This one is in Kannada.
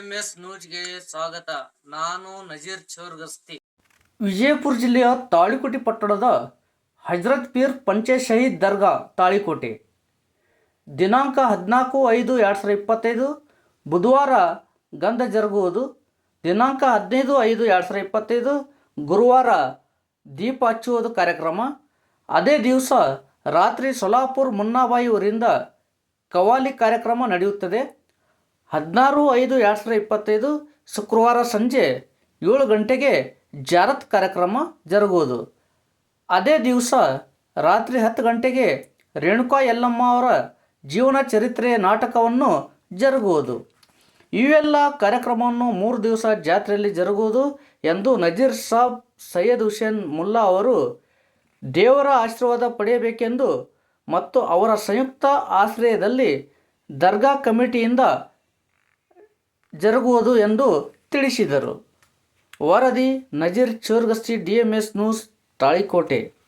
ಡಿಎಂಎಸ್ ನ್ಯೂಸ್ಗೆ ಸ್ವಾಗತ. ನಾನು ನಜೀರ್ ಚೋರ್ಗಸ್ತಿ. ವಿಜಯಪುರ ಜಿಲ್ಲೆಯ ತಾಳಿಕೋಟೆ ಪಟ್ಟಣದ ಹಜರತ್ ಪೀರ್ ಪಂಚೆ ಶಹೀದ್ ದರ್ಗಾ ತಾಳಿಕೋಟೆ. ದಿನಾಂಕ ಹದಿನಾಲ್ಕು ಐದು ಎರಡು ಸಾವಿರದ ಇಪ್ಪತ್ತೈದು. ಬುಧವಾರ ಗಂಧ ಜರುಗುವುದು. ದಿನಾಂಕ ಹದಿನೈದು ಐದು ಎರಡು ಸಾವಿರದ ಇಪ್ಪತ್ತೈದು. ಗುರುವಾರ ದೀಪ ಹಚ್ಚುವುದು ಕಾರ್ಯಕ್ರಮ. ಅದೇ ದಿವಸ ರಾತ್ರಿ ಸೊಲಾಪುರ್ ಮುನ್ನಾಬಾಯಿ ಊರಿಂದ ಕವಾಲಿ ಕಾರ್ಯಕ್ರಮ ನಡೆಯುತ್ತದೆ. ಹದಿನಾರು ಐದು ಎರಡು ಸಾವಿರದ ಇಪ್ಪತ್ತೈದು ಶುಕ್ರವಾರ ಸಂಜೆ ಏಳು ಗಂಟೆಗೆ ಜಾರತ್ ಕಾರ್ಯಕ್ರಮ ಜರುಗುವುದು. ಅದೇ ದಿವಸ ರಾತ್ರಿ ಹತ್ತು ಗಂಟೆಗೆ ರೇಣುಕಾ ಯಲ್ಲಮ್ಮ ಅವರ ಜೀವನ ಚರಿತ್ರೆ ನಾಟಕವನ್ನು ಜರುಗುವುದು. ಇವೆಲ್ಲ ಕಾರ್ಯಕ್ರಮವನ್ನು ಮೂರು ದಿವಸ ಜಾತ್ರೆಯಲ್ಲಿ ಜರುಗುವುದು ಎಂದು ನಜೀರ್ ಸಾಬ್ ಸೈಯದ್ ಹುಸೇನ್ ಮುಲ್ಲಾ ಅವರು ದೇವರ ಆಶೀರ್ವಾದ ಪಡೆಯಬೇಕೆಂದು ಮತ್ತು ಅವರ ಸಂಯುಕ್ತ ಆಶ್ರಯದಲ್ಲಿ ದರ್ಗಾ ಕಮಿಟಿಯಿಂದ ಜರುಗುವುದು ಎಂದು ತಿಳಿಸಿದರು. ವರದಿ Nazeer Chorgasti D M S news Talikote.